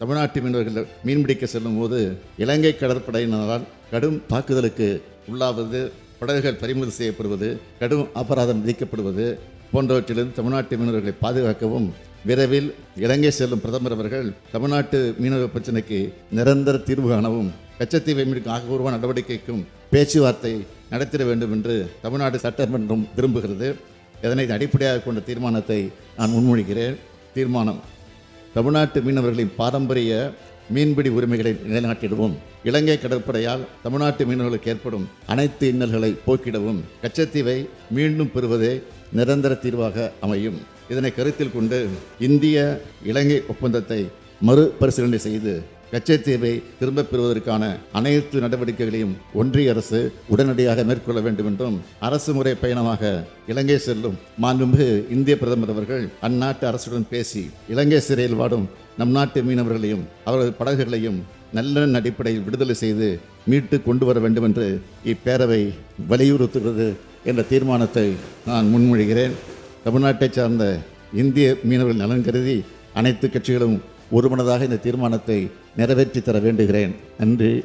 தமிழ்நாட்டு மீனவர்கள் மீன்பிடிக்க செல்லும் போது இலங்கை கடற்படையினரால் கடும் தாக்குதலுக்கு உள்ளாவது படகுகள் பறிமுதல் செய்யப்படுவது கடும் அபராதம் விதிக்கப்படுவது போன்றவற்றிலிருந்து தமிழ்நாட்டு மீனவர்களை பாதுகாக்கவும் விரைவில் இலங்கை செல்லும் பிரதமர் அவர்கள் தமிழ்நாட்டு மீனவ பிரச்சனைக்கு நிரந்தர தீர்வு காணவும் கச்சத்தீவை மீட்கும் ஆக்கப்பூர்வ நடவடிக்கைக்கும் பேச்சுவார்த்தை நடத்திட வேண்டும் என்று தமிழ்நாடு சட்டமன்றம் விரும்புகிறது. இதனை அடிப்படையாக கொண்ட தீர்மானத்தை நான் முன்மொழிகிறேன். தீர்மானம் தமிழ்நாட்டு மீனவர்களின் பாரம்பரிய மீன்பிடி உரிமைகளை நிலைநாட்டிடுவோம். இலங்கை கடற்படையால் தமிழ்நாட்டு மீனவர்களுக்கு ஏற்படும் அனைத்து இன்னல்களை போக்கிடவும் கச்சத்தீவை மீண்டும் பெறுவதே நிரந்தர தீர்வாக அமையும். இதனை கருத்தில் கொண்டு இந்திய இலங்கை ஒப்பந்தத்தை மறுபரிசீலனை செய்து கச்சத்தீவை திரும்பப் பெறுவதற்கான அனைத்து நடவடிக்கைகளையும் ஒன்றிய அரசு உடனடியாக மேற்கொள்ள வேண்டும் என்றும் அரசு முறை பயணமாக இலங்கை செல்லும் மாண்புமிகு இந்திய பிரதமர் அவர்கள் அந்நாட்டு அரசுடன் பேசி இலங்கை சிறையில் வாடும் நம் நாட்டு மீனவர்களையும் அவரது படகுகளையும் நல்ல அடிப்படையில் விடுதலை செய்து மீட்டு கொண்டு வர வேண்டும் என்று இப்பேரவை வலியுறுத்துகிறது என்ற தீர்மானத்தை நான் முன்மொழிகிறேன். தமிழ்நாட்டைச் சார்ந்த இந்திய மீனவர்கள் நலன் கருதி அனைத்து கட்சிகளும் ஒருமனதாக இந்த தீர்மானத்தை நிறைவேற்றி தர வேண்டுகிறேன். என்று